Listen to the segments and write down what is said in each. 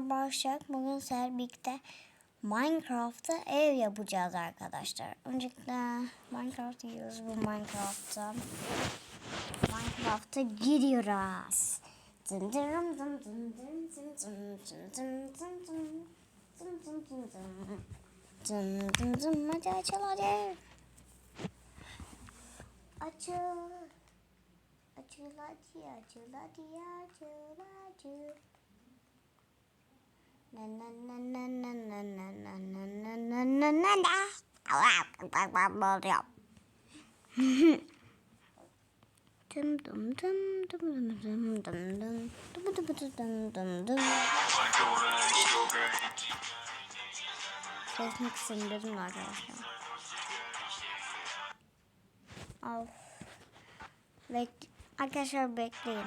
merhaba Başak. Bugün sizlerle Minecraft'ta ev yapacağız arkadaşlar. Öncelikle Minecraft yiyoruz bu Minecraft'ta. Minecraft'a giriyoruz. Dın dın dın dın dın dın dın dın dın. Dın dın dın dın. Dın dın dın. Hadi açıl hadi. Açıl. Açıl hadi açıl hadi açıl açıl. Dım dım dım dım dım dım. Dım dım dım dım dım dım. Sesini dedim arkadaşlar. Of. Bek arkadaşlar bekleyin.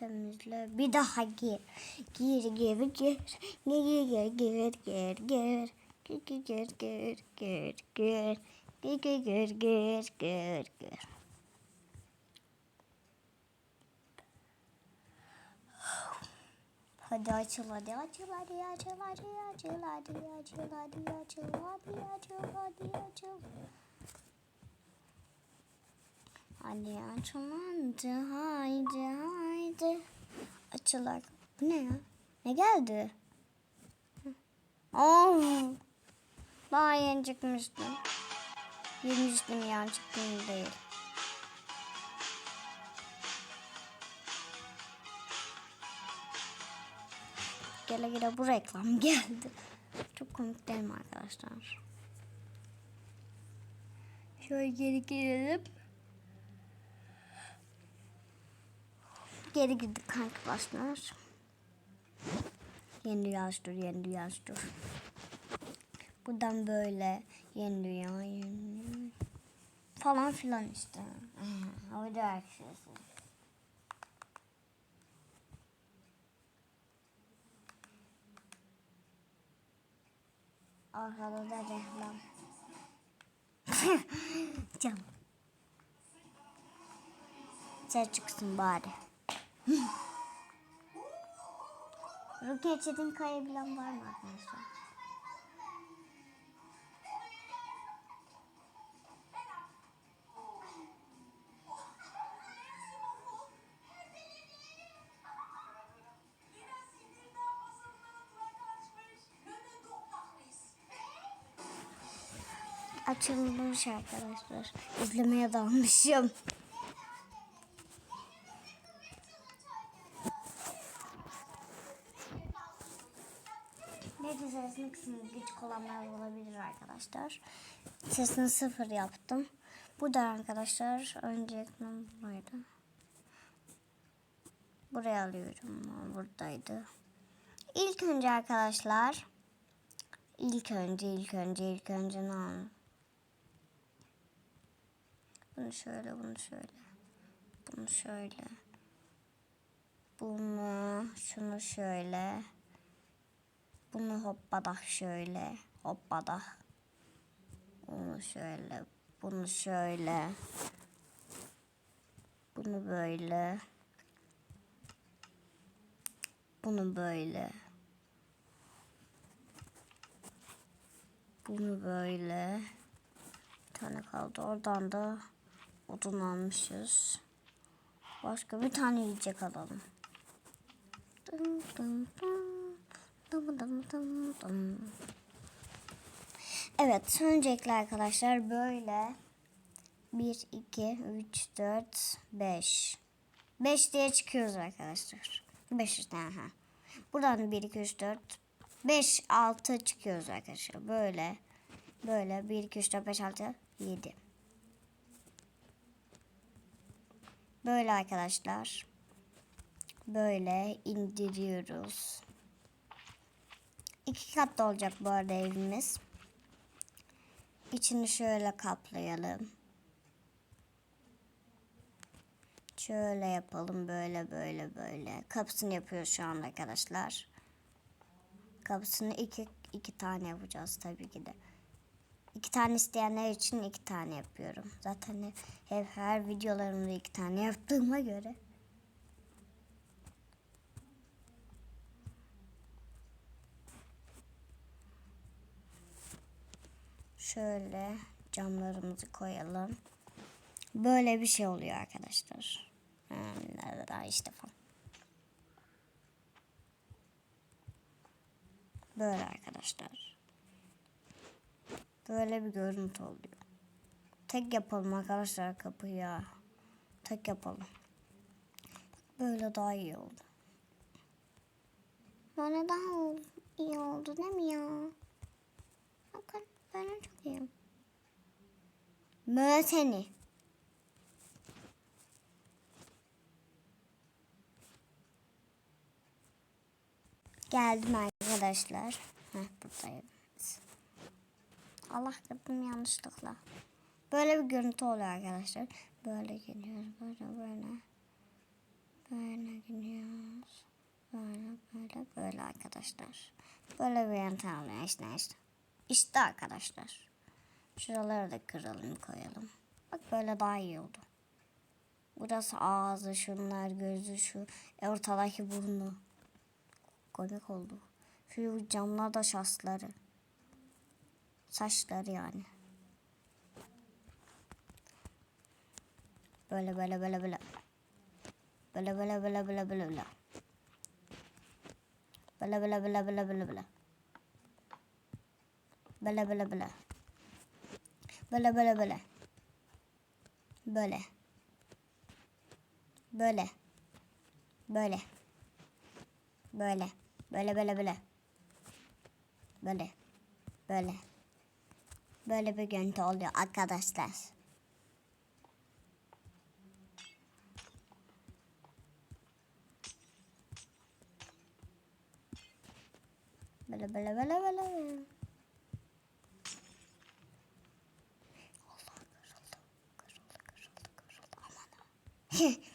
temizle. Bir daha gir. Gir gir gir. Gir gir gir gir gir. Gir gir gir gir gir gir. Gir gir gir gir gir gir. Hadi açıl hadi açıl hadi açıl hadi açıl hadi açıl hadi açıl hadi açıl hadi açıl. Hadi açıl hadi haydi haydi. Açılak. Bu ne ya? Ne geldi? Oh. Daha yeni çıkmıştım. Girmiştim yani çıktım değil. Gele gele bu reklam geldi. Çok komik değil mi arkadaşlar? Şöyle geri gelelim. Geri girdik kanka başlar. Yeni yazdır, yeni yazdır. Buradan böyle yeni dünya, yeni falan filan işte. o da aksiyası. Arkada da reklam. Can. Sen çıksın bari. Rukiye Çetin kayabilen var mı arkadaşlar? Açılmış arkadaşlar. İzlemeye dalmışım. Belki sesini kısmı küçük olanlar olabilir arkadaşlar. Sesini sıfır yaptım. Bu da arkadaşlar öncelikle buraydı. Buraya alıyorum. Buradaydı. İlk önce arkadaşlar ilk önce ilk önce ilk önce ne al? Bunu şöyle bunu şöyle. Bunu şöyle. Bunu şunu şöyle. Bunu hoppadak şöyle. Hoppadak. Bunu şöyle. Bunu şöyle. Bunu böyle. Bunu böyle. Bunu böyle. Bir tane kaldı. Oradan da odun almışız. Başka bir tane yiyecek alalım. Dın dın dın. Evet öncelikle arkadaşlar böyle 1, 2, 3, 4, 5. 5 diye çıkıyoruz arkadaşlar. 5 işte ha. Buradan 1, 2, 3, 4, 5, 6 çıkıyoruz arkadaşlar. Böyle. Böyle 1, 2, 3, 4, 5, 6, 7. Böyle arkadaşlar. Böyle indiriyoruz. İki katlı olacak bu arada evimiz. İçini şöyle kaplayalım. Şöyle yapalım böyle böyle böyle. Kapısını yapıyoruz şu anda arkadaşlar. Kapısını iki, iki tane yapacağız tabii ki de. İki tane isteyenler için iki tane yapıyorum. Zaten hep her videolarımda iki tane yaptığıma göre. Şöyle camlarımızı koyalım. Böyle bir şey oluyor arkadaşlar. Nerede daha işte falan. Böyle arkadaşlar. Böyle bir görüntü oluyor. Tek yapalım arkadaşlar kapıyı. Tek yapalım. Böyle daha iyi oldu. Böyle daha iyi oldu değil mi ya? Bakın böyle çok iyi. Möteni. Geldim arkadaşlar. Heh, buradayım. Allah kırdım yanlışlıkla. Böyle bir görüntü oluyor arkadaşlar. Böyle gidiyoruz. Böyle böyle. Böyle gidiyoruz. Böyle böyle böyle arkadaşlar. Böyle bir yöntem oluyor işte işte. İşte arkadaşlar. Şuraları da kıralım koyalım. Bak böyle daha iyi oldu. Burası ağzı, şunlar gözü, şu ortadaki burnu. Komik oldu. Şu camlar da şasları. Saçları yani. Böyle böyle böyle böyle. Böyle böyle böyle böyle böyle böyle. Böyle böyle böyle böyle böyle böyle. Böyle böyle böyle. Böyle böyle böyle. Böyle. Böyle. Böyle. Böyle. Böyle böyle böyle. Böyle. Böyle. Bir görüntü oluyor arkadaşlar. Böyle böyle böyle böyle.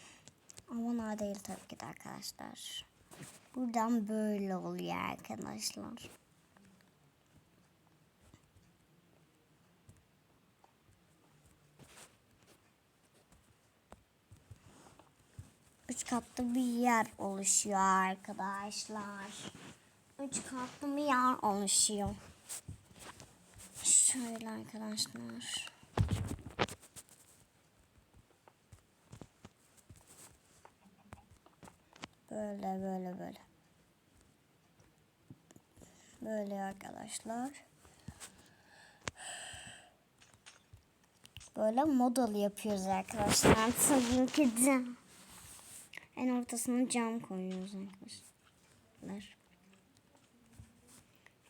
Ha değil tabii ki de arkadaşlar. Buradan böyle oluyor arkadaşlar. Üç katlı bir yer oluşuyor arkadaşlar. Üç katlı bir yer oluşuyor. Şöyle arkadaşlar. Böyle böyle böyle. Böyle arkadaşlar. Böyle model yapıyoruz arkadaşlar. Tabii ki. En ortasına cam koyuyoruz arkadaşlar.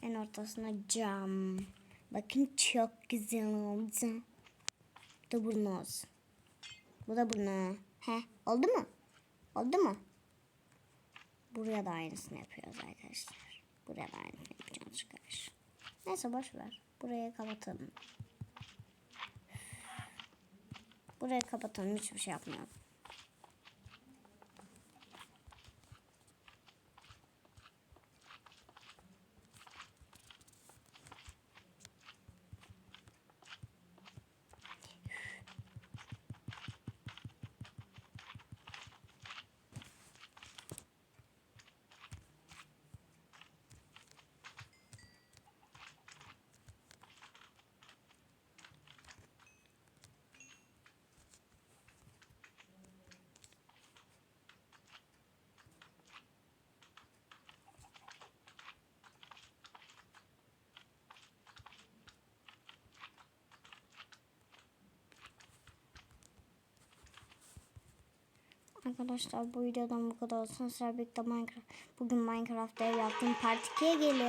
En ortasına cam. Bakın çok güzel oldu. Bu da burnu olsun. Bu da burnu. He, oldu mu? Oldu mu? Buraya da aynısını yapıyoruz arkadaşlar. Buraya da aynısını yapacağız arkadaşlar. Neyse boş ver. Burayı kapatalım. Burayı kapatalım. Hiçbir şey yapmayalım. Arkadaşlar bu videodan bu kadar olsun. Sıra birlikte Minecraft. Bugün Minecraft ev yaptım. Part 2'ye gelin.